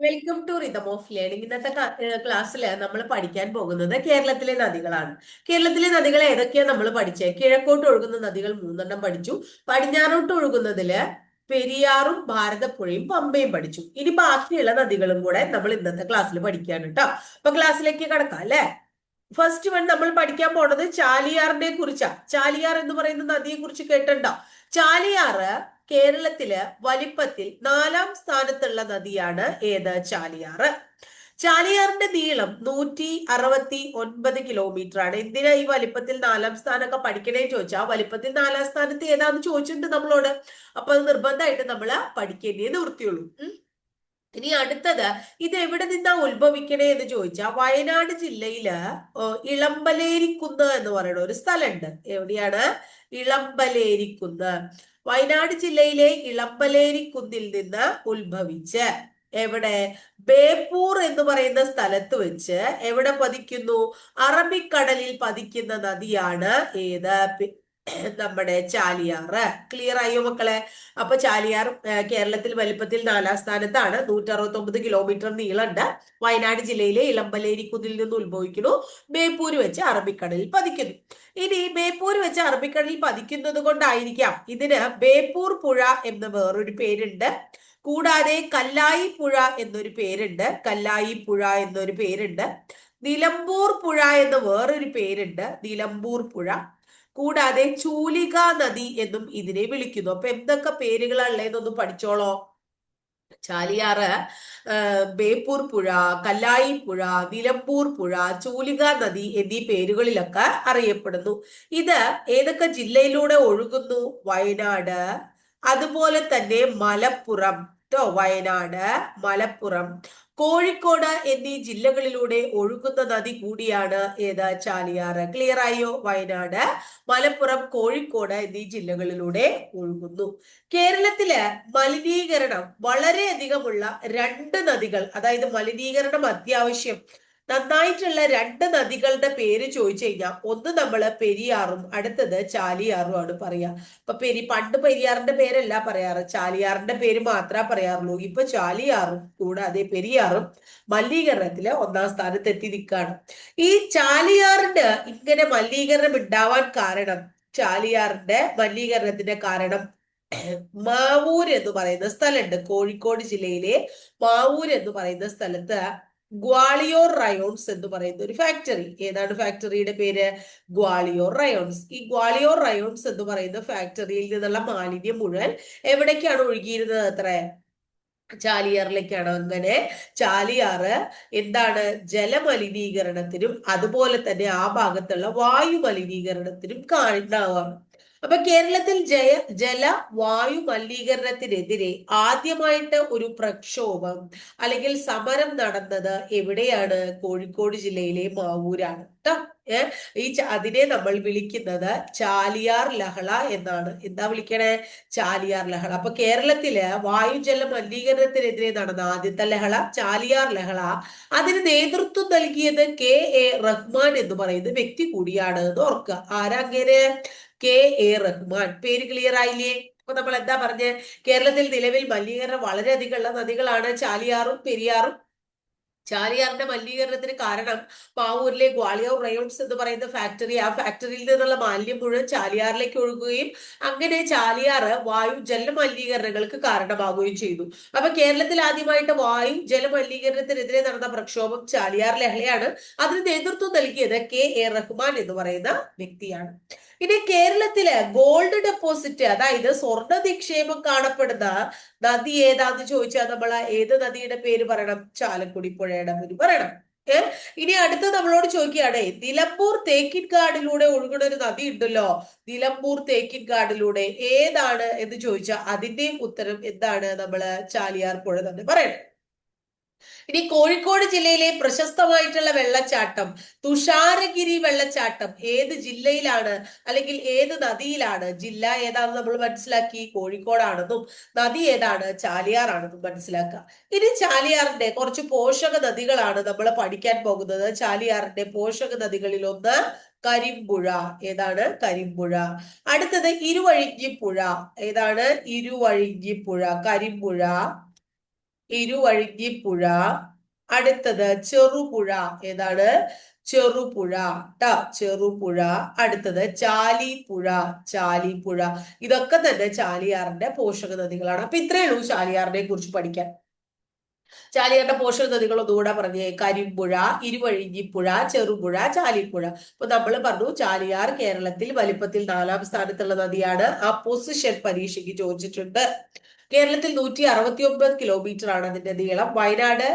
Welcome to rhythm of learning ഇന്നത്തെ ക്ലാസ്സിൽ നമ്മൾ പഠിക്കാൻ പോകുന്നത് കേരളത്തിലെ നദികളാണ്. കേരളത്തിലെ നദികൾ ഏതൊക്കെയാണ് നമ്മൾ പഠിച്ചത് കിഴക്കോട്ട് ഒഴുകുന്ന നദികൾ മൂന്നെണ്ണം പഠിച്ചു. പടിഞ്ഞാറോട്ട് ഒഴുകുന്നതിൽ പെരിയാറും ഭാരതപ്പുഴയും പമ്പയും പഠിച്ചു. ഇനി ബാക്കിയുള്ള നദികളും കൂടെ നമ്മൾ ഇന്നത്തെ ക്ലാസ്സിൽ പഠിക്കുകയാണ് കേട്ടോ അപ്പൊ ക്ലാസ്സിലേക്ക് കടക്കാം അല്ലെ? ഫസ്റ്റ് വൺ നമ്മൾ പഠിക്കാൻ പോണത് ചാലിയാറിനെ കുറിച്ചാ. ചാലിയാർ എന്ന് പറയുന്ന നദിയെ കുറിച്ച് കേട്ടിട്ടുണ്ടോ? ചാലിയാറ് കേരളത്തിൽ വലിപ്പത്തിൽ നാലാം സ്ഥാനത്തുള്ള നദിയാണ് ഏത്? ചാലിയാറ്. ചാലിയാറിന്റെ നീളം നൂറ്റി അറുപത്തി ഒൻപത് കിലോമീറ്റർ ആണ് എന്തിനാ ഈ വലിപ്പത്തിൽ നാലാം സ്ഥാനമൊക്കെ പഠിക്കണേ ചോദിച്ചാൽ വലിപ്പത്തിൽ നാലാം സ്ഥാനത്ത് ഏതാന്ന് ചോദിച്ചിട്ടുണ്ട് നമ്മളോട്. അപ്പൊ അത് നിർബന്ധമായിട്ട് നമ്മൾ പഠിക്കേണ്ടേ നിർത്തിയുള്ളൂ ഇനി അടുത്തത് ഇത് എവിടെ നിന്നാ ഉത്ഭവിക്കണേ എന്ന് ചോദിച്ചാൽ വയനാട് ജില്ലയിൽ ഇളമ്പലേരിക്കുന്ന് എന്ന് പറയുന്ന ഒരു സ്ഥലമുണ്ട്. എവിടെയാണ്? ഇളമ്പലേരിക്കുന്ന്. വയനാട് ജില്ലയിലെ ഇളപ്പലേരി കുന്നിൽ നിന്ന് ഉത്ഭവിച്ച് എവിടെ ബേപ്പൂർ എന്ന് പറയുന്ന സ്ഥലത്ത് വെച്ച് എവിടെ പതിക്കുന്നു? അറബിക്കടലിൽ പതിക്കുന്ന നദിയാണ് ഏത്? നമ്മുടെ ചാലിയാറ്. ക്ലിയർ ആയോ മക്കളെ? അപ്പൊ ചാലിയാർ കേരളത്തിൽ വലിപ്പത്തിൽ നാലാം സ്ഥാനത്താണ്. നൂറ്റി അറുപത്തൊമ്പത് കിലോമീറ്റർ നീളണ്ട്. വയനാട് ജില്ലയിലെ ഇളമ്പലേരി കുന്നിൽ നിന്ന് ഉത്ഭവിക്കുന്നു. ബേപ്പൂര് വെച്ച് അറബിക്കടലിൽ പതിക്കുന്നു. ഇനി ബേപ്പൂർ വെച്ച് അറബിക്കടലിൽ പതിക്കുന്നത് കൊണ്ടായിരിക്കാം. ഇതിന് ബേപ്പൂർ പുഴ എന്ന് വേറൊരു പേരുണ്ട്. കൂടാതെ കല്ലായി പുഴ എന്നൊരു പേരുണ്ട്. കല്ലായി പുഴ എന്നൊരു പേരുണ്ട്. നിലമ്പൂർ പുഴ എന്ന് വേറൊരു പേരുണ്ട്. നിലമ്പൂർ പുഴ. കൂടാതെ ചൂലിക നദി എന്നും ഇതിനെ വിളിക്കുന്നു. അപ്പൊ എന്തൊക്കെ പേരുകളാണ് ഉള്ളതെന്നൊന്ന് പഠിച്ചോളോ. ചാലിയാറ് ബേപ്പൂർ പുഴ കല്ലായി പുഴ നിലമ്പൂർ പുഴ ചൂലിക നദി എന്നീ പേരുകളിലൊക്കെ അറിയപ്പെടുന്നു. ഇത് ഏതൊക്കെ ജില്ലയിലൂടെ ഒഴുകുന്നു? വയനാട്. അതുപോലെ തന്നെ മലപ്പുറം. വയനാട് മലപ്പുറം. കോഴിക്കോട് എന്നീ ജില്ലകളിലൂടെ ഒഴുകുന്ന നദി കൂടിയാണ് ഏത് ചാലിയാറ്. ക്ലിയർ ആയോ? വയനാട് മലപ്പുറം കോഴിക്കോട് എന്നീ ജില്ലകളിലൂടെ ഒഴുകുന്നു. കേരളത്തിൽ മലിനീകരണം വളരെയധികമുള്ള രണ്ട് നദികൾ അതായത് മലിനീകരണം അത്യാവശ്യം നന്നായിട്ടുള്ള രണ്ട് നദികളുടെ പേര് ചോദിച്ചു കഴിഞ്ഞാൽ ഒന്ന് നമ്മൾ പെരിയാറും അടുത്തത് ചാലിയാറും ആണ് പറയാ. ഇപ്പൊ പെരി പണ്ട് പെരിയാറിന്റെ പേരല്ല പറയാറ്. ചാലിയാറിന്റെ പേര് മാത്രമേ പറയാറുള്ളൂ. ഇപ്പൊ ചാലിയാറും കൂടാതെ പെരിയാറും മലിനീകരണത്തിൽ ഒന്നാം സ്ഥാനത്ത് എത്തി നിൽക്കുകയാണ് ഈ ചാലിയാറിന് ഇങ്ങനെ മലിനീകരണം ഉണ്ടാവാൻ കാരണം ചാലിയാറിന്റെ മലിനീകരണത്തിന്റെ കാരണം മാവൂർ എന്ന് പറയുന്ന സ്ഥലമുണ്ട്. കോഴിക്കോട് ജില്ലയിലെ മാവൂർ എന്ന് പറയുന്ന സ്ഥലത്ത് ഗ്വാളിയോർ റയോൺസ് എന്ന് പറയുന്ന ഒരു ഫാക്ടറി ഏതാണ് ഫാക്ടറിയുടെ പേര്? ഗ്വാളിയോർ റയോൺസ്. ഈ ഗ്വാളിയോർ റയോൺസ് എന്ന് പറയുന്ന ഫാക്ടറിയിൽ നിന്നുള്ള മാലിന്യം മുഴുവൻ എവിടേക്കാണ് ഒഴുകിയിരുന്നത് അത്ര? ചാലിയാറിലേക്കാണ്. അങ്ങനെ ചാലിയാറ് എന്താണ്? ജലമലിനീകരണത്തിനും അതുപോലെ തന്നെ ആ ഭാഗത്തുള്ള വായു മലിനീകരണത്തിനും കാരണമാവാണ്. അപ്പൊ കേരളത്തിൽ ജയ ജല വായു മലിനീകരണത്തിനെതിരെ ആദ്യമായിട്ട് ഒരു പ്രക്ഷോഭം അല്ലെങ്കിൽ സമരം നടന്നത് എവിടെയാണ്? കോഴിക്കോട് ജില്ലയിലെ മാവൂരാണ്. കേട്ടോ ഈ അതിനെ നമ്മൾ വിളിക്കുന്നത് ചാലിയാർ ലഹള എന്നാണ്. എന്താ വിളിക്കണേ? ചാലിയാർ ലഹള. അപ്പൊ കേരളത്തിൽ വായുജല മലിനീകരണത്തിനെതിരെ നടന്ന ആദ്യത്തെ ലഹള ചാലിയാർ ലഹള അതിന് നേതൃത്വം നൽകിയത് കെ എ റഹ്മാൻ എന്ന് പറയുന്ന വ്യക്തി കൂടിയാണ് എന്ന് ഓർക്കുക. ആരങ്ങനെ കെ എ റഹ്മാൻ. പേര് ക്ലിയർ ആയില്ലേ? അപ്പൊ നമ്മൾ എന്താ പറഞ്ഞ്? കേരളത്തിൽ നിലവിൽ മലിനീകരണം വളരെയധികം ഉള്ള നദികളാണ് ചാലിയാറും പെരിയാറും. ചാലിയാറിന്റെ മലിനീകരണത്തിന് കാരണം പാവൂരിലെ ഗ്വാളിയോർ റയോൺസ് എന്ന് പറയുന്ന ഫാക്ടറി ആ ഫാക്ടറിയിൽ നിന്നുള്ള മാലിന്യം മുഴുവൻ ചാലിയാറിലേക്ക് ഒഴുകുകയും അങ്ങനെ ചാലിയാറ് വായു ജല മലിനീകരണങ്ങൾക്ക് കാരണമാവുകയും ചെയ്തു. അപ്പൊ കേരളത്തിൽ ആദ്യമായിട്ട് വായു ജല മലിനീകരണത്തിനെതിരെ നടന്ന പ്രക്ഷോഭം ചാലിയാർ ലഹളയാണ്. അതിന് നേതൃത്വം നൽകിയത് കെ എ റഹ്മാൻ എന്ന് പറയുന്ന വ്യക്തിയാണ്. ഇനി കേരളത്തിലെ ഗോൾഡ് ഡെപ്പോസിറ്റ് അതായത് സ്വർണ നിക്ഷേപം കാണപ്പെടുന്ന നദി ഏതാന്ന് ചോദിച്ചാൽ നമ്മൾ ഏത് നദിയുടെ പേര് പറയണം? ചാലക്കുടി പുഴയുടെ പേര് പറയണം. ഇനി അടുത്ത നമ്മളോട് ചോദിക്കുകയാണ് നിലമ്പൂർ തേക്കിൻകാടിലൂടെ ഒഴുകുന്ന ഒരു നദി ഉണ്ടല്ലോ നിലമ്പൂർ തേക്കിൻകാടിലൂടെ ഏതാണ് എന്ന് ചോദിച്ചാൽ അതിന്റെയും ഉത്തരം എന്താണ് നമ്മൾ ചാലിയാർ പുഴ തന്നെ പറയണം. ഇനി കോഴിക്കോട് ജില്ലയിലെ പ്രശസ്തമായിട്ടുള്ള വെള്ളച്ചാട്ടം തുഷാരഗിരി വെള്ളച്ചാട്ടം ഏത് ജില്ലയിലാണ്? അല്ലെങ്കിൽ ഏത് നദിയിലാണ്? ജില്ല ഏതാണെന്ന് നമ്മൾ മനസ്സിലാക്കി. കോഴിക്കോടാണെന്നും നദി ഏതാണ്? ചാലിയാറാണെന്നും മനസ്സിലാക്കുക. ഇനി ചാലിയാറിന്റെ കുറച്ച് പോഷക നദികളാണ് നമ്മൾ പഠിക്കാൻ പോകുന്നത്. ചാലിയാറിന്റെ പോഷക നദികളിൽ ഒന്ന് കരിമ്പുഴ. ഏതാണ്? കരിമ്പുഴ. അടുത്തത് ഇരുവഴിഞ്ഞിപ്പുഴ. ഏതാണ്? ഇരുവഴിഞ്ഞിപ്പുഴ കരിമ്പുഴ. ഇരുവഴിഞ്ഞിപ്പുഴ അടുത്തത് ചെറുപുഴ. ഏതാണ്? ചെറുപുഴ. ട ചെറുപുഴ. അടുത്തത് ചാലിപ്പുഴ. ചാലിപ്പുഴ. ഇതൊക്കെ തന്നെ ചാലിയാറിന്റെ പോഷക നദികളാണ് അപ്പൊ ഇത്രയേ ഉള്ളൂ ചാലിയാറിനെ കുറിച്ച് പഠിക്കാൻ. ചാലിയാറിന്റെ പോഷക നദികൾ ഒന്നുകൂടെ പറഞ്ഞു. കരിമ്പുഴ ഇരുവഴിഞ്ഞിപ്പുഴ ചെറുപുഴ ചാലിപ്പുഴ. അപ്പൊ നമ്മൾ പറഞ്ഞു ചാലിയാർ കേരളത്തിൽ വലിപ്പത്തിൽ നാലാം സ്ഥാനത്തുള്ള നദിയാണ്. ആ പൊസിഷൻ പരീക്ഷയ്ക്ക് ചോദിച്ചിട്ടുണ്ട്. കേരളത്തിൽ നൂറ്റി അറുപത്തി ഒമ്പത് കിലോമീറ്റർ ആണ് അതിന്റെ നീളം. വയനാട്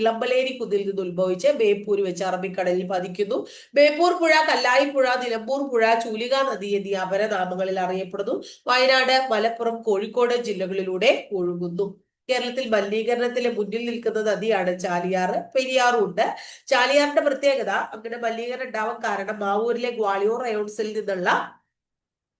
ഇളമ്പലേരി കുതിൽ നിന്ന് ഉത്ഭവിച്ച് ബേപ്പൂർ വെച്ച് അറബിക്കടലിൽ പതിക്കുന്നു. ബേപ്പൂർ പുഴ കല്ലായി പുഴ നിലമ്പൂർ പുഴ ചൂലിക നദി എന്നീ അപരനാമങ്ങളിൽ അറിയപ്പെടുന്നു. വയനാട് മലപ്പുറം കോഴിക്കോട് ജില്ലകളിലൂടെ ഒഴുകുന്നു. കേരളത്തിൽ മലിനീകരണത്തിലെ മുന്നിൽ നിൽക്കുന്ന നദിയാണ് ചാലിയാർ പെരിയാറും ഉണ്ട് ചാലിയാറിന്റെ പ്രത്യേകത അങ്ങനെ മലിനീകരണം ഉണ്ടാവാൻ കാരണം മാവൂരിലെ ഗ്വാളിയോർ റയോൺസിൽ നിന്നുള്ള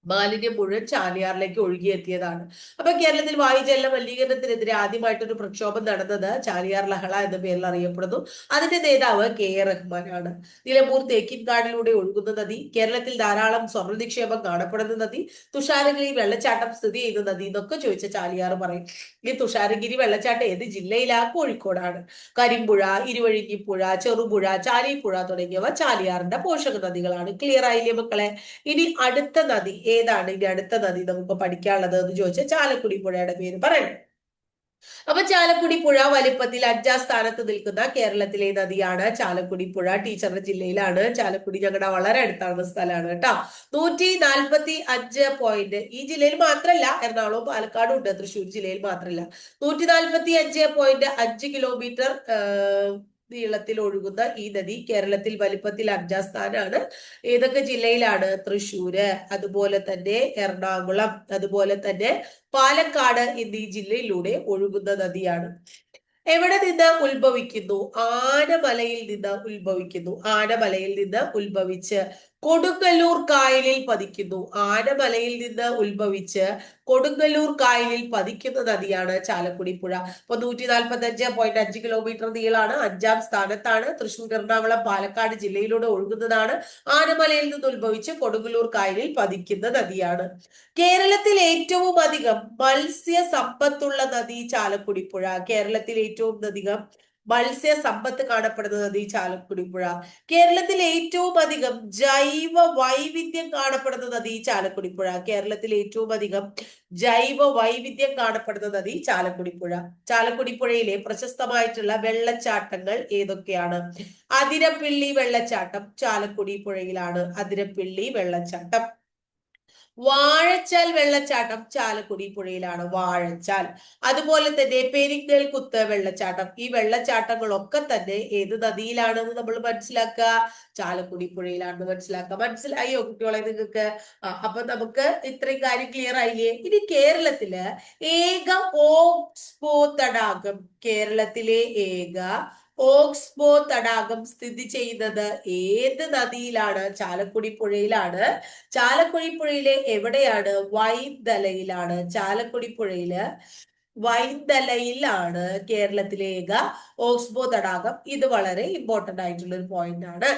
മാലിന്യം മുഴുവൻ ചാലിയാറിലേക്ക് ഒഴുകിയെത്തിയതാണ്. അപ്പൊ കേരളത്തിൽ വായുജല മലിനീകരണത്തിനെതിരെ ആദ്യമായിട്ടൊരു പ്രക്ഷോഭം നടന്നത് ചാലിയാർ ലഹള എന്ന പേരിൽ അറിയപ്പെടുന്നു. അതിന്റെ നേതാവ് കെ എ റഹ്മാനാണ്. നിലമ്പൂർ തേക്കിൻകാടിലൂടെ ഒഴുകുന്ന നദി കേരളത്തിൽ ധാരാളം സ്വർണ നിക്ഷേപം കാണപ്പെടുന്ന നദി തുഷാരഗിരി വെള്ളച്ചാട്ടം സ്ഥിതി ചെയ്യുന്ന നദി എന്നൊക്കെ ചോദിച്ച ചാലിയാർ പറയും. ഈ തുഷാരഗിരി വെള്ളച്ചാട്ടം ഏത് ജില്ലയിലാ? കോഴിക്കോടാണ്. കരിമ്പുഴ ഇരുവഴിഞ്ഞിപ്പുഴ ചെറുപുഴ ചാലിപ്പുഴ തുടങ്ങിയവ ചാലിയാറിന്റെ പോഷക നദികളാണ്. ക്ലിയർ ആയില്ലേ മക്കളെ? ഇനി അടുത്ത നദി ഏതാണ് ഇനി അടുത്ത നദി നമുക്ക് പഠിക്കാനുള്ളത് എന്ന് ചോദിച്ചാൽ ചാലക്കുടി പുഴയുടെ പേര് പറയണം. അപ്പൊ ചാലക്കുടി പുഴ വലിപ്പത്തിൽ അഞ്ചാം സ്ഥാനത്ത് നിൽക്കുന്ന കേരളത്തിലെ നദിയാണ് ചാലക്കുടി പുഴ. ടീച്ചറുടെ ജില്ലയിലാണ്. ചാലക്കുടി ഞങ്ങളുടെ വളരെ അടുത്താണ് സ്ഥലമാണ് കേട്ടോ. നൂറ്റി നാൽപ്പത്തി അഞ്ച് പോയിന്റ് ഈ ജില്ലയിൽ മാത്രമല്ല എറണാകുളം പാലക്കാടും ഉണ്ട്. തൃശ്ശൂർ ജില്ലയിൽ മാത്രമല്ല നൂറ്റി നാൽപ്പത്തി അഞ്ച് പോയിന്റ് അഞ്ച് കിലോമീറ്റർ നീളത്തിൽ ഒഴുകുന്ന ഈ നദി കേരളത്തിൽ വലിപ്പത്തിൽ അഞ്ചാം സ്ഥാനമാണ്. ഏതൊക്കെ ജില്ലയിലാണ്? തൃശ്ശൂര് അതുപോലെ തന്നെ എറണാകുളം അതുപോലെ തന്നെ പാലക്കാട് എന്നീ ജില്ലയിലൂടെ ഒഴുകുന്ന നദിയാണ്. എവിടെ നിന്ന് ഉത്ഭവിക്കുന്നു? ആനമലയിൽ നിന്ന് ഉത്ഭവിക്കുന്നു. ആനമലയിൽ നിന്ന് ഉത്ഭവിച്ച് കൊടുങ്ങല്ലൂർ കായലിൽ പതിക്കുന്നു. ആനമലയിൽ നിന്ന് ഉത്ഭവിച്ച് കൊടുങ്ങല്ലൂർ കായലിൽ പതിക്കുന്ന നദിയാണ് ചാലക്കുടി പുഴ ഇപ്പൊ നൂറ്റി നാൽപ്പത്തി അഞ്ച് പോയിന്റ് അഞ്ച് കിലോമീറ്റർ നീളാണ്. അഞ്ചാം സ്ഥാനത്താണ്. തൃശൂർ എറണാകുളം പാലക്കാട് ജില്ലയിലൂടെ ഒഴുകുന്നതാണ് ആനമലയിൽ നിന്ന് ഉത്ഭവിച്ച് കൊടുങ്ങല്ലൂർ കായലിൽ പതിക്കുന്ന നദിയാണ്. കേരളത്തിൽ ഏറ്റവും അധികം മത്സ്യ സമ്പത്തുള്ള നദി ചാലക്കുടി പുഴ കേരളത്തിൽ ഏറ്റവും അധികം മത്സ്യ സമ്പത്ത് കാണപ്പെടുന്നത് നദി ചാലക്കുടി പുഴ കേരളത്തിൽ ഏറ്റവും അധികം ജൈവ വൈവിധ്യം കാണപ്പെടുന്ന നദി ചാലക്കുടി പുഴ കേരളത്തിൽ ഏറ്റവും അധികം ജൈവ വൈവിധ്യം കാണപ്പെടുന്ന നദി ചാലക്കുടി പുഴ ചാലക്കുടി പുഴയിലെ പ്രശസ്തമായിട്ടുള്ള വെള്ളച്ചാട്ടങ്ങൾ ഏതൊക്കെയാണ്? അതിരപ്പിള്ളി വെള്ളച്ചാട്ടം ചാലക്കുടി പുഴയിലാണ് അതിരപ്പിള്ളി വെള്ളച്ചാട്ടം. വാഴച്ചാൽ വെള്ളച്ചാട്ടം ചാലക്കുടി പുഴയിലാണ് വാഴച്ചാൽ. അതുപോലെ തന്നെ പെരിങ്ങൽ കുത്ത് വെള്ളച്ചാട്ടം. ഈ വെള്ളച്ചാട്ടങ്ങളൊക്കെ തന്നെ ഏത് നദിയിലാണെന്ന് നമ്മൾ മനസ്സിലാക്കുക? ചാലക്കുടി പുഴയിലാണെന്ന് മനസ്സിലാക്കുക. മനസ്സിലായോ കുട്ടികളെ നിങ്ങൾക്ക്? അപ്പൊ നമുക്ക് ഇത്രയും കാര്യം ക്ലിയർ ആയില്ലേ? ഇനി കേരളത്തിൽ ഏക ഓക്സ്പോ തടാകം കേരളത്തിലെ ഏക ഓക്സ്ബോ തടാകം സ്ഥിതി ചെയ്യുന്നത് ഏത് നദിയിലാണ്? ചാലക്കുടി പുഴയിലാണ്. ചാലക്കുടി പുഴയിലെ എവിടെയാണ്? വൈന്തലയിലാണ്. ചാലക്കുടി പുഴയിൽ വൈന്തലയിലാണ് കേരളത്തിലെ ഏക ഓക്സ്ബോ തടാകം. ഇത് വളരെ ഇമ്പോർട്ടന്റ് ആയിട്ടുള്ള ഒരു പോയിന്റ് ആണ്.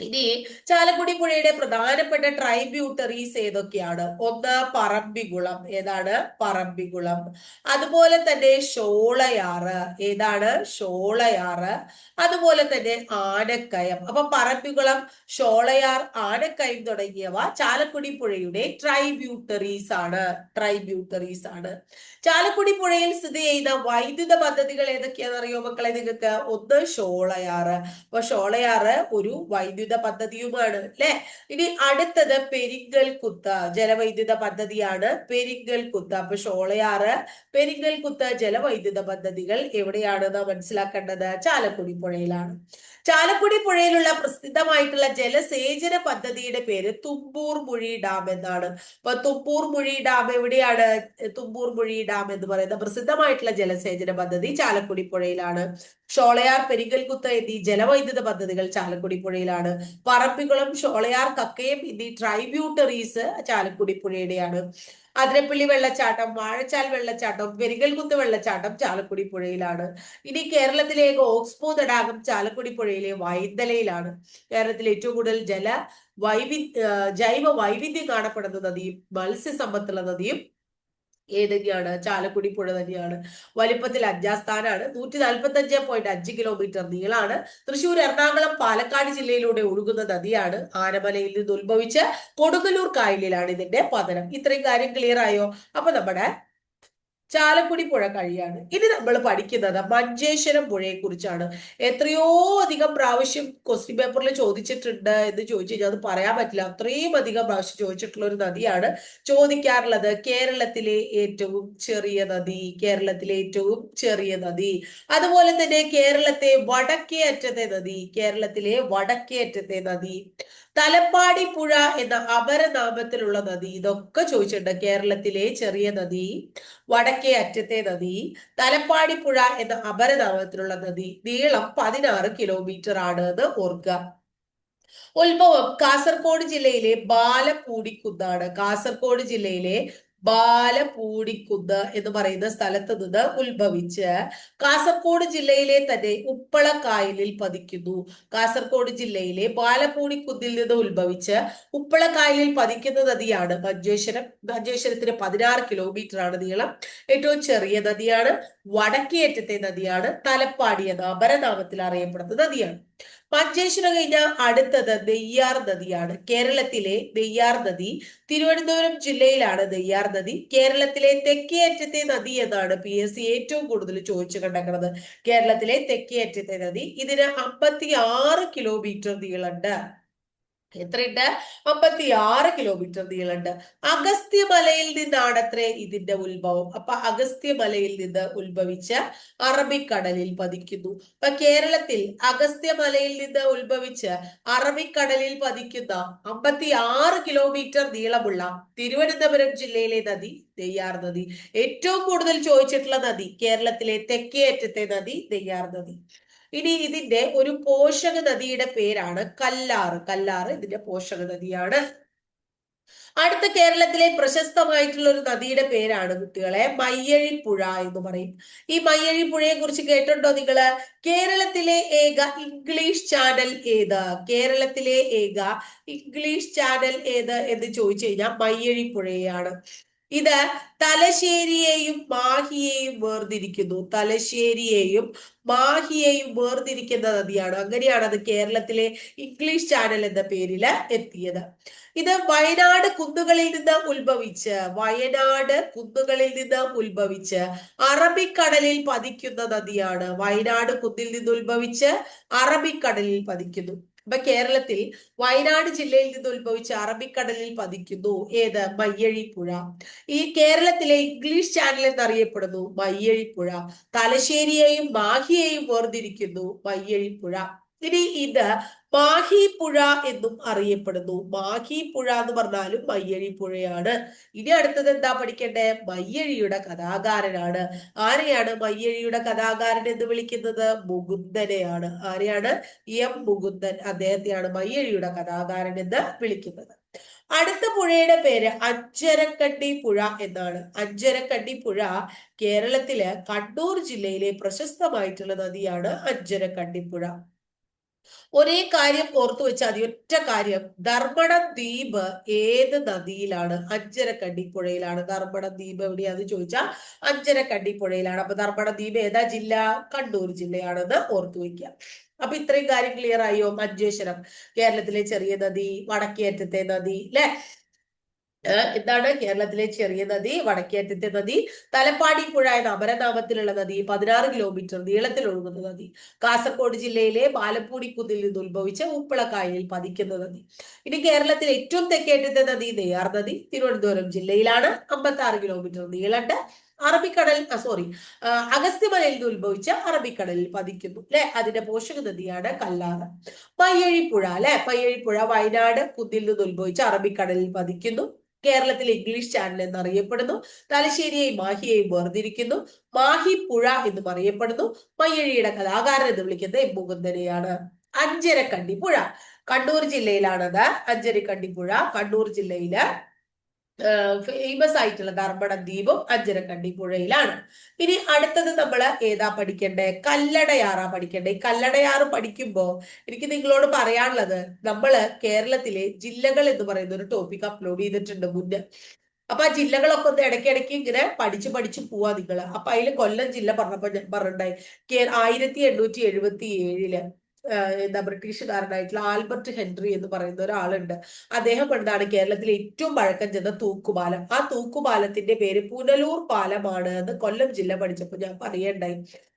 ഇനി ചാലക്കുടി പുഴയുടെ പ്രധാനപ്പെട്ട ട്രൈബ്യൂട്ടറീസ് ഏതൊക്കെയാണ്? ഒന്ന് പറമ്പിക്കുളം ഏതാണ്? പറമ്പിക്കുളം. അതുപോലെ തന്നെ ഷോളയാറ് ഏതാണ്? ഷോളയാറ്. അതുപോലെ തന്നെ ആനക്കയം. അപ്പൊ പറമ്പിക്കുളം ഷോളയാർ ആനക്കയം തുടങ്ങിയവ ചാലക്കുടി പുഴയുടെ ട്രൈബ്യൂട്ടറീസ് ആണ്. ട്രൈബ്യൂട്ടറീസ് ആണ്. ചാലക്കുടി പുഴയിൽ സ്ഥിതി ചെയ്യുന്ന വൈദ്യുത പദ്ധതികൾ ഏതൊക്കെയാണെന്ന് അറിയോ മക്കളെ നിങ്ങൾക്ക്? ഒന്ന് ഷോളയാറ്. അപ്പൊ ഷോളയാറ് ഒരു വൈദ്യുത പദ്ധതിയുമാണ് അല്ലെ? ഇനി അടുത്തത് പെരിങ്കൽ കുത്ത ജലവൈദ്യുത പദ്ധതിയാണ് പെരിങ്കൽ കുത്ത. അപ്പൊ ഷോളയാറ് പെരിങ്കൽ കുത്ത ജലവൈദ്യുത പദ്ധതികൾ എവിടെയാണ് നാം മനസ്സിലാക്കേണ്ടത്? ചാലക്കുടി പുഴയിലാണ്. ചാലക്കുടി പുഴയിലുള്ള പ്രസിദ്ധമായിട്ടുള്ള ജലസേചന പദ്ധതിയുടെ പേര് തുമ്പൂർ മുഴി ഡാം എന്നാണ്. അപ്പൊ തുമ്പൂർ മുഴി ഡാം എവിടെയാണ്? തുമ്പൂർ മുഴി ഡാം എന്ന് പറയുന്ന പ്രസിദ്ധമായിട്ടുള്ള ജലസേചന പദ്ധതി ചാലക്കുടി പുഴയിലാണ്. ഷോളയാർ പെരിങ്കൽകുത്ത് എന്നീ ജലവൈദ്യുത പദ്ധതികൾ ചാലക്കുടി പുഴയിലാണ്. പറമ്പിക്കുളം ഷോളയാർ കക്കയം എന്നീ ട്രൈബ്യൂട്ടറീസ് ചാലക്കുടി പുഴയുടെയാണ് അതിരപ്പള്ളി വെള്ളച്ചാട്ടം വാഴച്ചാൽ വെള്ളച്ചാട്ടം പെരിങ്കൽകുത്ത് വെള്ളച്ചാട്ടം ചാലക്കുടി പുഴയിലാണ് ഇനി കേരളത്തിലേക്ക് ഓക്സ്ബോ തടാകം ചാലക്കുടി പുഴയിലെ വൈന്തലയിലാണ് കേരളത്തിലെ ഏറ്റവും കൂടുതൽ ജല വൈവിധ്യ ജൈവ വൈവിധ്യം കാണപ്പെടുന്ന നദിയും മത്സ്യസമ്പത്തുള്ള നദിയും ഏത് തന്നെയാണ്? ചാലക്കുടി പുഴ തന്നെയാണ്. വലിപ്പത്തിൽ അഞ്ചാം സ്ഥാനമാണ് നൂറ്റി നാൽപ്പത്തി അഞ്ച് പോയിന്റ് അഞ്ച് കിലോമീറ്റർ നീളാണ്. തൃശൂർ എറണാകുളം പാലക്കാട് ജില്ലയിലൂടെ ഒഴുകുന്ന നദിയാണ് ആനമലയിൽ നിന്ന് ഉത്ഭവിച്ച് കൊടുങ്ങല്ലൂർ കായലിലാണ് ഇതിന്റെ പതനം. ഇത്രയും കാര്യം ക്ലിയർ ആയോ? അപ്പൊ നമ്മുടെ ചാലക്കുടി പുഴ കഴിയാണ്. ഇനി നമ്മൾ പഠിക്കുന്നത് മഞ്ചേശ്വരം പുഴയെ കുറിച്ചാണ്. എത്രയോ അധികം പ്രാവശ്യം ക്വസ്റ്റ്യൻ പേപ്പറിൽ ചോദിച്ചിട്ടുണ്ട് എന്ന് ചോദിച്ചു കഴിഞ്ഞാൽ അത് പറയാൻ പറ്റില്ല. അത്രയും അധികം പ്രാവശ്യം ചോദിച്ചിട്ടുള്ള ഒരു നദിയാണ് ചോദിക്കാറുള്ളത്. കേരളത്തിലെ ഏറ്റവും ചെറിയ നദി കേരളത്തിലെ ഏറ്റവും ചെറിയ നദി. അതുപോലെ തന്നെ കേരളത്തെ വടക്കേ അറ്റത്തെ നദി കേരളത്തിലെ വടക്കേ അറ്റത്തെ നദി. തലപ്പാടി പുഴ എന്ന അപരനാമത്തിലുള്ള നദി. ഇതൊക്കെ ചോദിച്ചിട്ടുണ്ട്. കേരളത്തിലെ ചെറിയ നദി വടക്കേ അറ്റത്തെ നദി തലപ്പാടി പുഴ എന്ന അപരനാമത്തിലുള്ള നദി. നീളം പതിനാറ് കിലോമീറ്റർ ആണ് എന്ന് ഓർക്കുക. ഉത്ഭവം കാസർഗോഡ് ജില്ലയിലെ ബാലപ്പൂടിക്കുന്നാണ് കാസർഗോഡ് ജില്ലയിലെ ബാലപൂടിക്കുന്ന് എന്ന് പറയുന്ന സ്ഥലത്ത് നിന്ന് ഉത്ഭവിച്ച് കാസർഗോഡ് ജില്ലയിലെ തന്നെ ഉപ്പളക്കായലിൽ പതിക്കുന്നു. കാസർഗോഡ് ജില്ലയിലെ ബാലപൂടിക്കുന്നിൽ നിന്ന് ഉത്ഭവിച്ച് ഉപ്പളക്കായലിൽ പതിക്കുന്ന നദിയാണ് മഞ്ചേശ്വരം മഞ്ചേശ്വരത്തിന് പതിനാറ് കിലോമീറ്റർ ആണ് നീളം. ഏറ്റവും ചെറിയ നദിയാണ്. വടക്കേറ്റത്തെ നദിയാണ് തലപ്പാടി എന്ന അപരനാമത്തിൽ അറിയപ്പെടുന്ന നദിയാണ്. മഞ്ചേശ്വരം കഴിഞ്ഞ അടുത്തത് നെയ്യാർ നദിയാണ്. കേരളത്തിലെ നെയ്യാർ നദി തിരുവനന്തപുരം ജില്ലയിലാണ് നെയ്യാർ നദി. കേരളത്തിലെ തെക്കേയറ്റത്തെ നദി എന്നാണ് പി എസ് സി ഏറ്റവും കൂടുതൽ ചോദിച്ചു കണ്ടേക്കുന്നത് കേരളത്തിലെ തെക്കേയറ്റത്തെ നദി ഇതിന് അമ്പത്തി ആറ് കിലോമീറ്റർ നീളമുണ്ട്. എത്രയുണ്ട്? അമ്പത്തി ആറ് കിലോമീറ്റർ നീളമുണ്ട്. അഗസ്ത്യമലയിൽ നിന്നാണത്രേ ഇതിന്റെ ഉത്ഭവം. അപ്പൊ അഗസ്ത്യമലയിൽ നിന്ന് ഉത്ഭവിച്ച അറബിക്കടലിൽ പതിക്കുന്നു. അപ്പൊ കേരളത്തിൽ അഗസ്ത്യമലയിൽ നിന്ന് ഉത്ഭവിച്ച് അറബിക്കടലിൽ പതിക്കുന്ന അമ്പത്തി ആറ് കിലോമീറ്റർ നീളമുള്ള തിരുവനന്തപുരം ജില്ലയിലെ നദി നെയ്യാർ നദി. ഏറ്റവും കൂടുതൽ ചോദിച്ചിട്ടുള്ള നദി കേരളത്തിലെ തെക്കേ അറ്റത്തെ നദി നെയ്യാർ നദി. ഇനി ഇതിന്റെ ഒരു പോഷക നദിയുടെ പേരാണ് കല്ലാറ്. കല്ലാറ് ഇതിന്റെ പോഷക നദിയാണ് അടുത്ത കേരളത്തിലെ പ്രശസ്തമായിട്ടുള്ള ഒരു നദിയുടെ പേരാണ് കുട്ടികളെ മയ്യഴിപ്പുഴ എന്ന് പറയും. ഈ മയ്യഴിപ്പുഴയെ കുറിച്ച് കേട്ടിട്ടുണ്ടോ നിങ്ങൾ? കേരളത്തിലെ ഏക ഇംഗ്ലീഷ് ചാനൽ ഏത്? കേരളത്തിലെ ഏക ഇംഗ്ലീഷ് ചാനൽ ഏത് എന്ന് ചോദിച്ചു കഴിഞ്ഞാൽ മയ്യഴിപ്പുഴയാണ്. ഇത് തലശ്ശേരിയെയും മാഹിയെയും വേർതിരിക്കുന്നു. തലശ്ശേരിയെയും മാഹിയെയും വേർതിരിക്കുന്ന നദിയാണ്. അങ്ങനെയാണ് അത് കേരളത്തിലെ ഇംഗ്ലീഷ് ചാനൽ എന്ന പേരിൽ എത്തിയത്. ഇത് വയനാട് കുന്നുകളിൽ നിന്ന് ഉത്ഭവിച്ച് വയനാട് കുന്നുകളിൽ നിന്ന് ഉത്ഭവിച്ച് അറബിക്കടലിൽ പതിക്കുന്ന നദിയാണ് വയനാട് കുന്നിൽ നിന്ന് ഉത്ഭവിച്ച് അറബിക്കടലിൽ പതിക്കുന്നു. അപ്പൊ കേരളത്തിൽ വയനാട് ജില്ലയിൽ നിന്ന് ഉത്ഭവിച്ച അറബിക്കടലിൽ പതിക്കുന്നു. ഏത്? മയ്യഴിപ്പുഴ. ഈ കേരളത്തിലെ ഇംഗ്ലീഷ് ചാനൽ എന്നറിയപ്പെടുന്നു മയ്യഴിപ്പുഴ. തലശ്ശേരിയെയും മാഹിയെയും വേർതിരിക്കുന്നു മയ്യഴിപ്പുഴ. ഇനി ഇത് മാഹി പുഴ എന്നും അറിയപ്പെടുന്നു. മാഹി പുഴ എന്ന് പറഞ്ഞാലും മയ്യഴി പുഴയാണ്. ഇനി അടുത്തത് എന്താ പഠിക്കണ്ടേ? മയ്യഴിയുടെ കഥാകാരനാണ്. ആരെയാണ് മയ്യഴിയുടെ കഥാകാരൻ എന്ന് വിളിക്കുന്നത്? മുകുന്ദനെയാണ്. ആരെയാണ്? എം മുകുന്ദൻ അദ്ദേഹത്തെയാണ് മയ്യഴിയുടെ കഥാകാരൻ എന്ന് വിളിക്കുന്നത്. അടുത്ത പുഴയുടെ പേര് അഞ്ചരക്കണ്ടി പുഴ എന്നാണ്. അഞ്ചരക്കണ്ടി പുഴ കേരളത്തിലെ കണ്ണൂർ ജില്ലയിലെ പ്രശസ്തമായിട്ടുള്ള നദിയാണ് അഞ്ചരക്കണ്ടി പുഴ. ഒരേ കാര്യം ഓർത്തു വെച്ചാൽ മതി. ഒറ്റ കാര്യം. ധർമ്മടം ദ്വീപ് ഏത് നദിയിലാണ്? അഞ്ചരക്കണ്ടിപ്പുഴയിലാണ്. ധർമ്മടം ദ്വീപ് എവിടെയാന്ന് ചോദിച്ചാൽ അഞ്ചരക്കണ്ടിപ്പുഴയിലാണ്. അപ്പൊ ധർമ്മടം ദ്വീപ് ഏതാ ജില്ല? കണ്ണൂർ ജില്ലയാണെന്ന് ഓർത്തു വെക്കുക. അപ്പൊ ഇത്രയും കാര്യം ക്ലിയർ ആയോ? മഞ്ചേശ്വരം കേരളത്തിലെ ചെറിയ നദി വടക്കേറ്റത്തെ നദി അല്ലെ എന്താണ് കേരളത്തിലെ ചെറിയ നദി വടക്കേറ്റത്തെ നദി തലപ്പാടി പുഴ എന്ന അപരനാമത്തിലുള്ള നദി പതിനാറ് കിലോമീറ്റർ നീളത്തിൽ ഒഴുകുന്ന നദി കാസർഗോഡ് ജില്ലയിലെ ബാലപ്പൂടി കുന്നിൽ നിന്ന് ഉത്ഭവിച്ച ഉപ്പളക്കായലിൽ പതിക്കുന്ന നദി. ഇനി കേരളത്തിലെ ഏറ്റവും തെക്കേറ്റത്തെ നദി നെയ്യാർ നദി തിരുവനന്തപുരം ജില്ലയിലാണ് അമ്പത്തി ആറ് കിലോമീറ്റർ നീളണ്ട്. അറബിക്കടൽ സോറി അഗസ്ത്യമലയിൽ നിന്ന് ഉത്ഭവിച്ച അറബിക്കടലിൽ പതിക്കുന്നു അല്ലെ അതിന്റെ പോഷക നദിയാണ് കല്ലാറ്. പയ്യഴിപ്പുഴ അല്ലെ പയ്യഴിപ്പുഴ വയനാട് കുന്നിൽ നിന്ന് ഉത്ഭവിച്ച അറബിക്കടലിൽ പതിക്കുന്നു. കേരളത്തിൽ ഇംഗ്ലീഷ് ചാനൽ എന്നറിയപ്പെടുന്നു. തലശ്ശേരിയെയും മാഹിയെയും വേർതിരിക്കുന്നു. മാഹി പുഴ എന്നും അറിയപ്പെടുന്നു. മയ്യഴിയുടെ കലാകാരൻ എന്ന് വിളിക്കുന്നത് എം. മുകുന്ദനെയാണ്. അഞ്ചരക്കണ്ടി പുഴ. കണ്ണൂർ ജില്ലയിലാണത്. അഞ്ചരക്കണ്ടി പുഴ. കണ്ണൂർ ജില്ലയിൽ ഫേമസ് ആയിട്ടുള്ള ധർമ്മടം ദ്വീപും അഞ്ചരക്കണ്ടി പുഴയിലാണ്. ഇനി അടുത്തത് നമ്മൾ ഏതാ പഠിക്കണ്ടേ? കല്ലടയാറാ പഠിക്കണ്ടേ? ഈ കല്ലടയാറ് പഠിക്കുമ്പോൾ എനിക്ക് നിങ്ങളോട് പറയാനുള്ളത് നമ്മൾ കേരളത്തിലെ ജില്ലകൾ എന്ന് പറയുന്ന ഒരു ടോപ്പിക് അപ്ലോഡ് ചെയ്തിട്ടുണ്ട് മുന്നേ. അപ്പൊ ആ ജില്ലകളൊക്കെ ഒന്ന് ഇടയ്ക്കിടയ്ക്ക് ഇങ്ങനെ പഠിച്ച് പഠിച്ച് പോവാ നിങ്ങൾ അപ്പൊ അതിൽ കൊല്ലം ജില്ല പറഞ്ഞപ്പോ ഞാൻ പറഞ്ഞിട്ടുണ്ടായി ആയിരത്തി എണ്ണൂറ്റി എഴുപത്തി ഏഴിൽ എന്താ ബ്രിട്ടീഷുകാരനായിട്ടുള്ള ആൽബർട്ട് ഹെൻറി എന്ന് പറയുന്ന ഒരാളുണ്ട്. അദ്ദേഹം എന്താണ് കേരളത്തിലെ ഏറ്റവും പഴക്കം ചെന്ന തൂക്കുപാലം. ആ തൂക്കുപാലത്തിന്റെ പേര് പുനലൂർ പാലമാണ് എന്ന് കൊല്ലം ജില്ല പഠിച്ചപ്പോൾ ഞാൻ പറയണ്ടായി.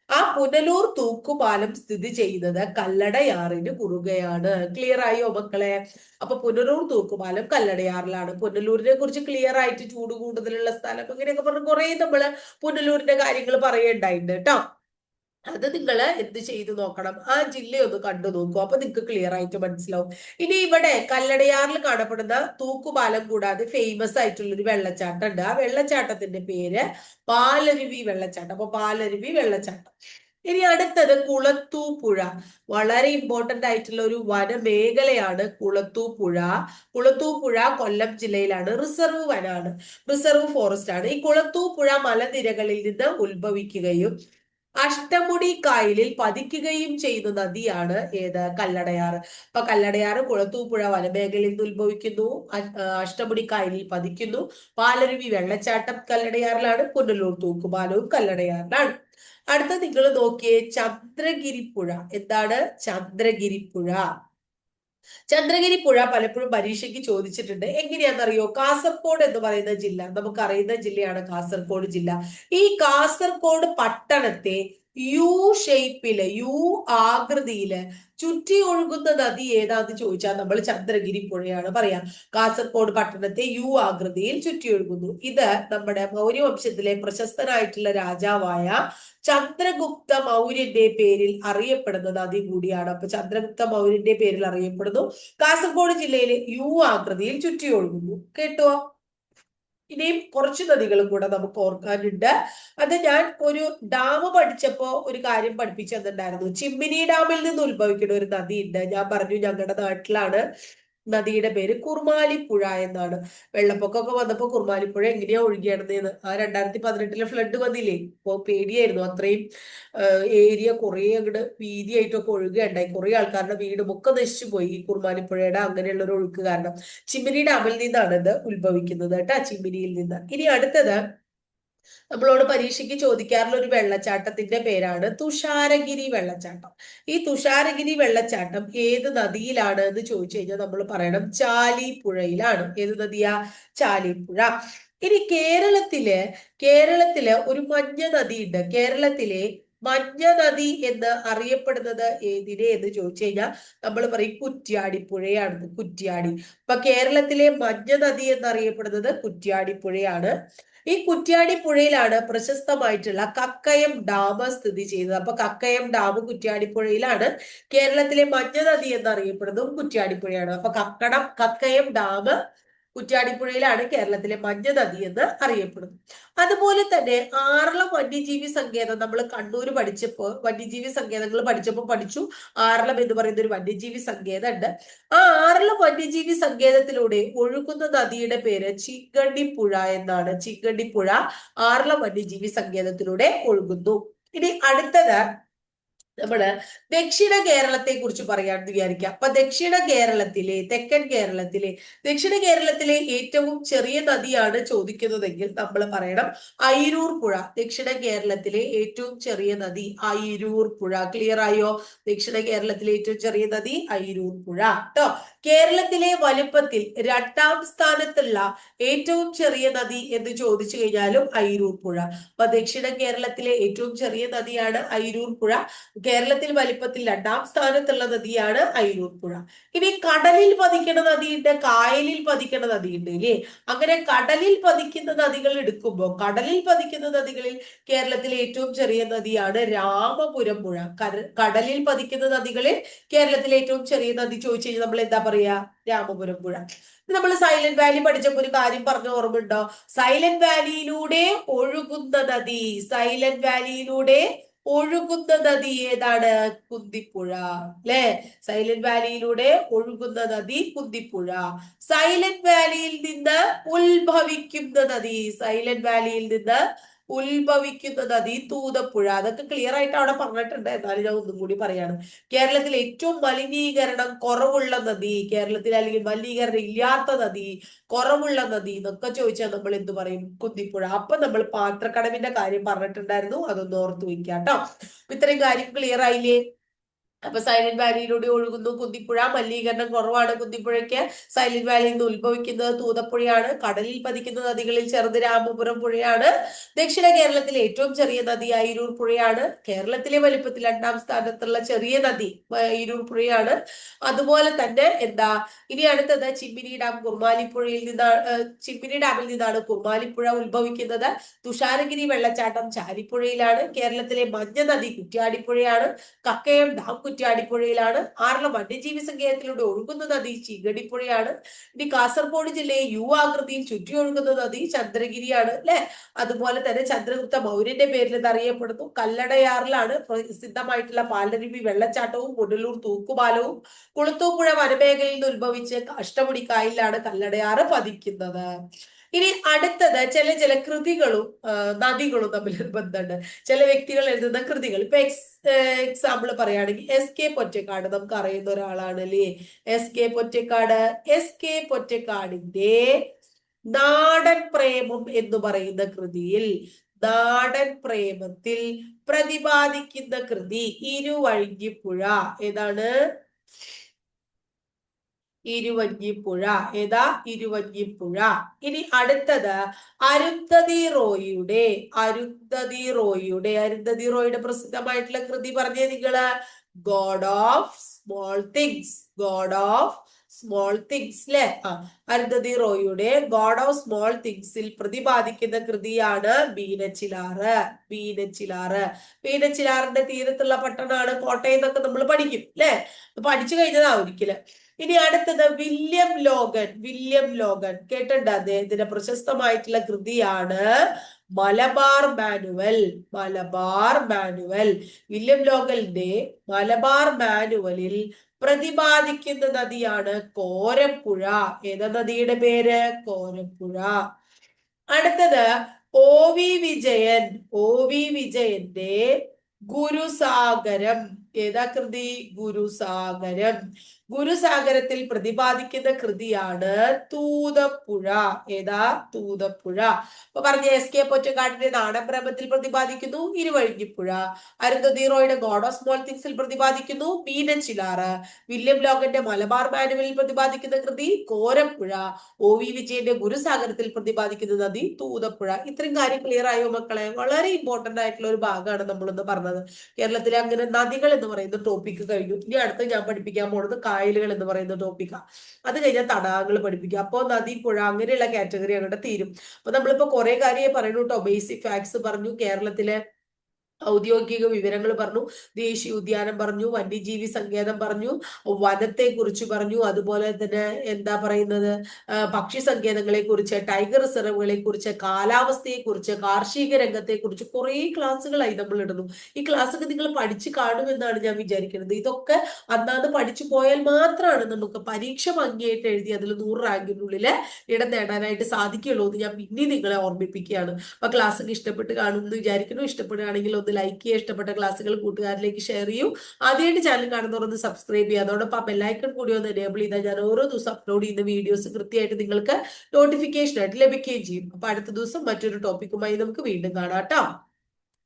ആ പുനലൂർ തൂക്കുപാലം സ്ഥിതി ചെയ്യുന്നത് കല്ലടയാറിന് കുറുകയാണ്. ക്ലിയർ ആയോ മക്കളെ? അപ്പൊ പുനലൂർ തൂക്കുപാലം കല്ലടയാറിലാണ്. പുനലൂരിനെ കുറിച്ച് ക്ലിയർ ആയിട്ട് ചൂട് കൂടുതലുള്ള സ്ഥലം അങ്ങനെയൊക്കെ പറഞ്ഞ് കുറെ നമ്മൾ പുനലൂരിന്റെ കാര്യങ്ങൾ പറയേണ്ടായിട്ടുണ്ട് കേട്ടോ. അത് നിങ്ങൾ എന്ത് ചെയ്തു നോക്കണം? ആ ജില്ലയൊന്ന് കണ്ടു നോക്കൂ. അപ്പൊ നിങ്ങൾക്ക് ക്ലിയർ ആയിട്ട് മനസ്സിലാവും. ഇനി ഇവിടെ കല്ലടയാറിൽ കാണപ്പെടുന്ന തൂക്കുപാലം കൂടാതെ ഫേമസ് ആയിട്ടുള്ള ഒരു വെള്ളച്ചാട്ടം ഉണ്ട് ആ വെള്ളച്ചാട്ടത്തിന്റെ പേര് പാലരുവി വെള്ളച്ചാട്ടം. അപ്പൊ പാലരുവി വെള്ളച്ചാട്ടം. ഇനി അടുത്തത് കുളത്തൂപ്പുഴ. വളരെ ഇമ്പോർട്ടന്റ് ആയിട്ടുള്ള ഒരു വനമേഖലയാണ് കുളത്തൂപ്പുഴ. കുളത്തൂപ്പുഴ കൊല്ലം ജില്ലയിലാണ്. റിസർവ് വനാണ്. റിസർവ് ഫോറസ്റ്റ് ആണ് ഈ കുളത്തൂപ്പുഴ മലനിരകളിൽ നിന്ന് ഉത്ഭവിക്കുകയും അഷ്ടമുടി കായലിൽ പതിക്കുകയും ചെയ്യുന്ന നദിയാണ് ഏത് കല്ലടയാറ് അപ്പൊ കല്ലടയാറ് കുളത്തൂപ്പുഴ വനമേഖലയിൽ നിന്ന് ഉത്ഭവിക്കുന്നു. അഷ്ടമുടി കായലിൽ പതിക്കുന്നു. പാലരുവി വെള്ളച്ചാട്ടം കല്ലടയാറിലാണ്. പുനലൂർ തൂക്കുപാലവും കല്ലടയാറിലാണ്. അടുത്ത നിങ്ങൾ നോക്കിയേ ചന്ദ്രഗിരിപ്പുഴ. എന്താണ് ചന്ദ്രഗിരിപ്പുഴ? ചന്ദ്രഗിരി പുഴ പലപ്പോഴും പരീക്ഷയ്ക്ക് ചോദിച്ചിട്ടുണ്ട്. എങ്ങനെയാണെന്നറിയോ? കാസർഗോഡ് എന്ന് പറയുന്ന ജില്ല നമുക്ക് അറിയുന്ന ജില്ലയാണ് കാസർഗോഡ് ജില്ല. ഈ കാസർഗോഡ് പട്ടണത്തെ യു ഷേപ്പിൽ യു ആകൃതിയിൽ ചുറ്റി ഒഴുകുന്ന നദി ഏതാന്ന് ചോദിച്ചാൽ നമ്മൾ ചന്ദ്രഗിരി പുഴയാണ് പറയാം. കാസർഗോഡ് പട്ടണത്തെ യു ആകൃതിയിൽ ചുറ്റി ഒഴുകുന്നു. ഇത് നമ്മുടെ മൗര്യവംശത്തിലെ പ്രശസ്തനായിട്ടുള്ള രാജാവായ ചന്ദ്രഗുപ്ത മൗര്യന്റെ പേരിൽ അറിയപ്പെടുന്ന നദി കൂടിയാണ്. അപ്പൊ ചന്ദ്രഗുപ്ത മൗര്യന്റെ പേരിൽ അറിയപ്പെടുന്നു. കാസർഗോഡ് ജില്ലയിലെ യു ആകൃതിയിൽ ചുറ്റി ഒഴുകുന്നു. കേട്ടോ? ഇനിയും കുറച്ച് നദികളും കൂടെ നമുക്ക് ഓർക്കാനുണ്ട്. അത് ഞാൻ ഒരു ഡാം പഠിച്ചപ്പോ ഒരു കാര്യം പഠിപ്പിച്ചു തന്നിട്ടുണ്ടായിരുന്നു. ചിമ്മിനി ഡാമിൽ നിന്ന് ഉത്ഭവിക്കുന്ന ഒരു നദിയുണ്ട്. ഞാൻ പറഞ്ഞു ഞങ്ങളുടെ നാട്ടിലാണ്. നദിയുടെ പേര് കുർമാലിപ്പുഴ എന്നാണ്. വെള്ളപ്പൊക്കമൊക്കെ വന്നപ്പോൾ കുർമാലിപ്പുഴ എങ്ങനെയാ ഒഴുകിയാണെന്ന് ആ രണ്ടായിരത്തി പതിനെട്ടിലെ ഫ്ലഡ് വന്നില്ലേ? അപ്പോ പേടിയായിരുന്നു. അത്രയും ഏരിയ കുറെ അങ്ങോട്ട് വീതിയായിട്ടൊക്കെ ഒഴുകുകയുണ്ടായി. കുറെ ആൾക്കാരുടെ വീട് ഒക്കെ നശിച്ചു പോയി ഈ കുർമാലിപ്പുഴയുടെ അങ്ങനെയുള്ള ഒരു ഒഴുക്ക് കാരണം. ചിമ്മിനി ഡാമിൽ നിന്നാണ് ഇത് ഉത്ഭവിക്കുന്നത് കേട്ടോ ചിമ്മിനിയിൽ നിന്ന്. ഇനി അടുത്തത് നമ്മളോട് പരീക്ഷയ്ക്ക് ചോദിക്കാറുള്ള ഒരു വെള്ളച്ചാട്ടത്തിന്റെ പേരാണ് തുഷാരഗിരി വെള്ളച്ചാട്ടം. ഈ തുഷാരഗിരി വെള്ളച്ചാട്ടം ഏത് നദിയിലാണ് എന്ന് ചോദിച്ചു കഴിഞ്ഞാൽ നമ്മൾ പറയണം ചാലിപ്പുഴയിലാണ്. ഏത് നദിയാ? ചാലിപ്പുഴ. ഇനി കേരളത്തിലെ കേരളത്തിലെ ഒരു മഞ്ഞ നദിയുണ്ട്. കേരളത്തിലെ മഞ്ഞ നദി എന്ന് അറിയപ്പെടുന്നത് ഏതിനെ എന്ന് ചോദിച്ചു കഴിഞ്ഞാൽ നമ്മൾ പറയും കുറ്റ്യാടി പുഴയാണ് കുറ്റ്യാടി. അപ്പൊ കേരളത്തിലെ മഞ്ഞ നദി എന്നറിയപ്പെടുന്നത് കുറ്റ്യാടിപ്പുഴയാണ് ഈ കുറ്റ്യാടി പുഴയിലാണ് പ്രശസ്തമായിട്ടുള്ള കക്കയം ഡാം സ്ഥിതി ചെയ്യുന്നത്. അപ്പൊ കക്കയം ഡാം കുറ്റ്യാടിപ്പുഴയിലാണ് കേരളത്തിലെ മഞ്ഞ നദി എന്നറിയപ്പെടുന്നതും കുറ്റ്യാടിപ്പുഴയാണ് അപ്പൊ കക്കടം കക്കയം ഡാം കുറ്റ്യാടിപ്പുഴയിലാണ് കേരളത്തിലെ മഞ്ഞ നദി എന്ന് അറിയപ്പെടുന്നത്. അതുപോലെ തന്നെ ആറളം വന്യജീവി സങ്കേതം നമ്മൾ കണ്ണൂർ പഠിച്ചപ്പോൾ വന്യജീവി സങ്കേതങ്ങൾ പഠിച്ചപ്പോൾ പഠിച്ചു. ആറളം എന്ന് പറയുന്ന ഒരു വന്യജീവി സങ്കേതം ഉണ്ട് ആ ആറളം വന്യജീവി സങ്കേതത്തിലൂടെ ഒഴുകുന്ന നദിയുടെ പേര് ചിങ്കണ്ണിപ്പുഴ എന്നാണ്. ചിങ്കണ്ണിപ്പുഴ ആറളം വന്യജീവി സങ്കേതത്തിലൂടെ ഒഴുകുന്നു. ഇനി അടുത്തത് നമ്മൾ ദക്ഷിണ കേരളത്തെ കുറിച്ച് പറയാമെന്ന് വിചാരിക്കാം അപ്പൊ ദക്ഷിണ കേരളത്തിലെ തെക്കൻ കേരളത്തിലെ ദക്ഷിണ കേരളത്തിലെ ഏറ്റവും ചെറിയ നദിയാണ് ചോദിക്കുന്നതെങ്കിൽ നമ്മൾ പറയണം അയിരൂർ പുഴ. ദക്ഷിണ കേരളത്തിലെ ഏറ്റവും ചെറിയ നദി അയിരൂർ പുഴ. ക്ലിയർ ആയോ? ദക്ഷിണ കേരളത്തിലെ ഏറ്റവും ചെറിയ നദി അയിരൂർ പുഴ. കേട്ടോ കേരളത്തിലെ വലുപ്പത്തിൽ രണ്ടാം സ്ഥാനത്തുള്ള ഏറ്റവും ചെറിയ നദി എന്ന് ചോദിച്ചു കഴിഞ്ഞാലും അയിരൂർ പുഴ. അപ്പൊ ദക്ഷിണ കേരളത്തിലെ ഏറ്റവും ചെറിയ നദിയാണ് അയിരൂർ പുഴ. കേരളത്തിൽ വലിപ്പത്തിൽ രണ്ടാം സ്ഥാനത്തുള്ള നദിയാണ് അയിരൂർ പുഴ. ഇനി കടലിൽ പതിക്കുന്ന നദിയുണ്ട് കായലിൽ പതിക്കുന്ന നദിയുണ്ട് ഇല്ലേ? അങ്ങനെ കടലിൽ പതിക്കുന്ന നദികൾ എടുക്കുമ്പോൾ കടലിൽ പതിക്കുന്ന നദികളിൽ കേരളത്തിലെ ഏറ്റവും ചെറിയ നദിയാണ് രാമപുരം പുഴ. കടലിൽ പതിക്കുന്ന നദികളിൽ കേരളത്തിലെ ഏറ്റവും ചെറിയ നദി ചോദിച്ചു കഴിഞ്ഞാൽ നമ്മൾ എന്താ പറയാ? രാമപുരം പുഴ. നമ്മൾ സൈലന്റ് വാലി പഠിച്ചപ്പോൾ ഒരു കാര്യം പറഞ്ഞ ഓർമ്മ ഉണ്ടോ സൈലന്റ് വാലിയിലൂടെ ഒഴുകുന്ന നദി സൈലന്റ് വാലിയിലൂടെ ഒഴുകുന്ന നദി ഏതാണ്? കുന്തിപ്പുഴ. അല്ലെ? സൈലന്റ് വാലിയിലൂടെ ഒഴുകുന്ന നദി കുന്തിപ്പുഴ. സൈലന്റ് വാലിയിൽ നിന്ന് ഉത്ഭവിക്കുന്ന നദി സൈലന്റ് വാലിയിൽ നിന്ന് ഉത്ഭവിക്കുന്ന നദി തൂതപ്പുഴ. അതൊക്കെ ക്ലിയർ ആയിട്ട് അവിടെ പറഞ്ഞിട്ടുണ്ട്. എന്നാലും ഞാൻ ഒന്നും കൂടി പറയാണ്. കേരളത്തിൽ ഏറ്റവും മലിനീകരണം കുറവുള്ള നദി കേരളത്തിൽ അല്ലെങ്കിൽ മലിനീകരണം ഇല്ലാത്ത നദി കുറവുള്ള നദി എന്നൊക്കെ ചോദിച്ചാൽ നമ്മൾ എന്ത് പറയും? കുന്തിപ്പുഴ. അപ്പൊ നമ്മൾ പാത്രക്കടവിന്റെ കാര്യം പറഞ്ഞിട്ടുണ്ടായിരുന്നു. അതൊന്ന് ഓർത്ത് വയ്ക്കാം കേട്ടോ ഇത്രയും കാര്യം ക്ലിയർ ആയില്ലേ? അപ്പൊ സൈലന്റ് വാലിയിലൂടെ ഒഴുകുന്നു. കുന്തിപ്പുഴ മലിനീകരണം കുറവാണ്. കുന്തിപ്പുഴയ്ക്ക് സൈലന്റ് വാലിയിൽ നിന്ന് ഉത്ഭവിക്കുന്നത് തൂതപ്പുഴയാണ്. കടലിൽ പതിക്കുന്ന നദികളിൽ ചെറുത് രാമപുരം പുഴയാണ്. ദക്ഷിണ കേരളത്തിലെ ഏറ്റവും ചെറിയ നദി അയിരൂർ പുഴയാണ്. കേരളത്തിലെ വലിപ്പത്തിൽ രണ്ടാം സ്ഥാനത്തുള്ള ചെറിയ നദി അയിരൂർ പുഴയാണ്. അതുപോലെ തന്നെ എന്താ ഇനി അടുത്തത് ചിമ്മിനി ഡാം കുർമാലിപ്പുഴയിൽ നിന്നാണ് ചിമ്മിനി ഡാമിൽ നിന്നാണ് കുർമാലിപ്പുഴ ഉത്ഭവിക്കുന്നത്. തുഷാരഗിരി വെള്ളച്ചാട്ടം ചാലിപ്പുഴയിലാണ്. കേരളത്തിലെ മഞ്ഞ നദി കുറ്റ്യാടിപ്പുഴയാണ്. കക്കയം ഡാം കുറ്റ്യാടിപ്പുഴയിലാണ് ആറളം വന്യജീവി സങ്കേതത്തിലൂടെ ഒഴുകുന്ന നദി ചീകടിപ്പുഴയാണ് ഇനി കാസർഗോഡ് ജില്ലയെ യു ആകൃതിയിൽ ചുറ്റി ഒഴുകുന്ന നദി ചന്ദ്രഗിരിയാണ് അല്ലെ? അതുപോലെ തന്നെ ചന്ദ്രഗുപ്ത മൗര്യന്റെ പേരിൽ ഇത് അറിയപ്പെടുന്നു കല്ലടയാറിലാണ് പ്രസിദ്ധമായിട്ടുള്ള പാലരുവി വെള്ളച്ചാട്ടവും പുനലൂർ തൂക്കുപാലവും കുളത്തൂപ്പുഴ വനമേഖലയിൽ നിന്ന് ഉത്ഭവിച്ച് അഷ്ടമുടി കായലിലാണ് കല്ലടയാറ് പതിക്കുന്നത്. ഇനി അടുത്തത് ചില ചില കൃതികളും നദികളും തമ്മിൽ ബന്ധമുണ്ട്. ചില വ്യക്തികൾ എഴുതുന്ന കൃതികൾ. ഇപ്പൊ എക്സ് എക്സാമ്പിൾ പറയുകയാണെങ്കിൽ എസ് കെ പൊറ്റക്കാട് നമുക്ക് അറിയുന്ന ഒരാളാണ് അല്ലേ? S K Pottekkatt. S K പൊറ്റക്കാടിന്റെ നാടൻ പ്രേമം എന്ന് പറയുന്ന കൃതിയിൽ നാടൻ പ്രേമത്തിൽ പ്രതിപാദിക്കുന്ന കൃതി ഇരുവഴിഞ്ഞിപ്പുഴ. ഏതാണ്? ഇരുവഞ്ഞിപ്പുഴ ഏതാ? ഇരുവഞ്ഞിപ്പുഴ ഇനി അടുത്തത് അരുന്ധതി റോയിയുടെ അരുന്ധതി റോയിയുടെ അരുന്ധതി റോയിയുടെ പ്രസിദ്ധമായിട്ടുള്ള കൃതി പറഞ്ഞേ നിങ്ങൾ. God of small things God of small things അല്ലെ ആ അരുന്ധതി റോയിയുടെ ഗോഡ് ഓഫ് സ്മോൾ തിങ്സിൽ പ്രതിപാദിക്കുന്ന കൃതിയാണ് ബീനച്ചിലാറ്. ബീനച്ചിലാറ്. ബീനച്ചിലാറിന്റെ തീരത്തുള്ള പട്ടണമാണ് കോട്ടയം എന്നൊക്കെ നമ്മൾ പഠിക്കും അല്ലെ പഠിച്ചു കഴിഞ്ഞതാ ഒരിക്കൽ. ഇനി അടുത്തത് വില്യം ലോഗൻ വില്യം ലോഗൻ. കേട്ടിട്ടുണ്ട് അദ്ദേഹത്തിന്റെ പ്രശസ്തമായിട്ടുള്ള കൃതിയാണ് Malabar manual Malabar manual. William ലോഗലിന്റെ Malabar മാനുവലിൽ പ്രതിപാദിക്കുന്ന നദിയാണ് കോരപ്പുഴ ഏതാ നദിയുടെ പേര്? കോരപ്പുഴ അടുത്തത് O V Vijayan O V വിജയന്റെ ഗുരുസാഗരം. ഏതാ കൃതി? ഗുരുസാഗരം. ഗുരുസാഗരത്തിൽ പ്രതിപാദിക്കുന്ന കൃതിയാണ് തൂതപ്പുഴ. ഏതാ? തൂതപ്പുഴ. അപ്പൊ പറഞ്ഞ എസ് കെ പൊറ്റക്കാടിന്റെ നാടൻപ്രേമത്തിൽ പ്രതിപാദിക്കുന്നു ഇരുവഴിഞ്ഞിപ്പുഴ. അരുന്ധതി റോയുടെ ഗോഡ് ഓഫ് സ്മോൾ തിങ്സിൽ പ്രതിപാദിക്കുന്നു മീനച്ചിലാറ്. വില്യം ലോകന്റെ മലബാർ മാനുവലിൽ പ്രതിപാദിക്കുന്ന കൃതി കോരപ്പുഴ ഒ വി വിജയന്റെ ഗുരുസാഗരത്തിൽ പ്രതിപാദിക്കുന്ന നദി തൂതപ്പുഴ. ഇത്രയും കാര്യം ക്ലിയർ ആയോ മക്കളെ? വളരെ ഇമ്പോർട്ടന്റ് ആയിട്ടുള്ള ഒരു ഭാഗമാണ് നമ്മളൊന്ന് പറഞ്ഞത്. കേരളത്തിലെ അങ്ങനെ നദികൾ എന്ന് പറയുന്ന ടോപ്പിക്ക് കഴിഞ്ഞു. ഇനി അടുത്ത ഞാൻ പഠിപ്പിക്കാൻ പോണത് കായലുകൾ എന്ന് പറയുന്ന ടോപ്പിക്കാണ് അത് കഴിഞ്ഞാൽ തടാകങ്ങൾ പഠിപ്പിക്കുക. അപ്പോൾ നദി പുഴ അങ്ങനെയുള്ള കാറ്റഗറി അങ്ങോട്ട് തീരും. അപ്പൊ നമ്മളിപ്പോ കുറെ കാര്യമേ പറയണു കേട്ടോ ബേസിക് ഫാക്ട്സ് പറഞ്ഞു. കേരളത്തിലെ ഔദ്യോഗിക വിവരങ്ങൾ പറഞ്ഞു ദേശീയ ഉദ്യാനം പറഞ്ഞു വന്യജീവി സങ്കേതം പറഞ്ഞു വനത്തെ കുറിച്ച് പറഞ്ഞു. അതുപോലെ തന്നെ എന്താ പറയുന്നത്? പക്ഷി സങ്കേതങ്ങളെ കുറിച്ച് ടൈഗർ റിസർവുകളെ കുറിച്ച് കാലാവസ്ഥയെ കുറിച്ച് കാർഷിക രംഗത്തെ കുറിച്ച് കുറേ ക്ലാസ്സുകളായി നമ്മൾ ഇടുന്നു. ഈ ക്ലാസ്സൊക്കെ നിങ്ങൾ പഠിച്ചു കാണുമെന്നാണ് ഞാൻ വിചാരിക്കുന്നത്. ഇതൊക്കെ അന്നാന്ന് പഠിച്ചു പോയാൽ മാത്രമാണ് നമുക്ക് പരീക്ഷ ഭംഗിയായിട്ട് എഴുതി അതിൽ നൂറ് റാങ്കിനുള്ളിൽ ഇടം നേടാനായിട്ട് സാധിക്കുള്ളൂ എന്ന് ഞാൻ പിന്നെ നിങ്ങളെ ഓർമ്മിപ്പിക്കുകയാണ്. അപ്പൊ ക്ലാസ്സൊക്കെ ഇഷ്ടപ്പെട്ട് കാണുമെന്ന് വിചാരിക്കുന്നു. ഇഷ്ടപ്പെടുകയാണെങ്കിൽ ഒന്ന് ലൈക്ക് ചെയ്യുക ഇഷ്ടപ്പെട്ട ക്ലാസ്സുകൾ കൂട്ടുകാരിലേക്ക് ഷെയർ ചെയ്യൂ. ആദ്യമായിട്ട് ചാനൽ കാണുന്നവർ ഒന്ന് സബ്സ്ക്രൈബ് ചെയ്യുക. അതോടൊപ്പം ബെല്ലൈക്കൺ കൂടി ഒന്ന് എനേബിൾ ചെയ്താൽ ഞാൻ ഓരോ ദിവസം അപ്ലോഡ് ചെയ്യുന്ന വീഡിയോസ് കൃത്യമായിട്ട് നിങ്ങൾക്ക് നോട്ടിഫിക്കേഷൻ ആയിട്ട് ലഭിക്കുകയും ചെയ്യും. അപ്പൊ അടുത്ത ദിവസം മറ്റൊരു ടോപ്പിക്കുമായി നമുക്ക് വീണ്ടും കാണാം കേട്ടോ.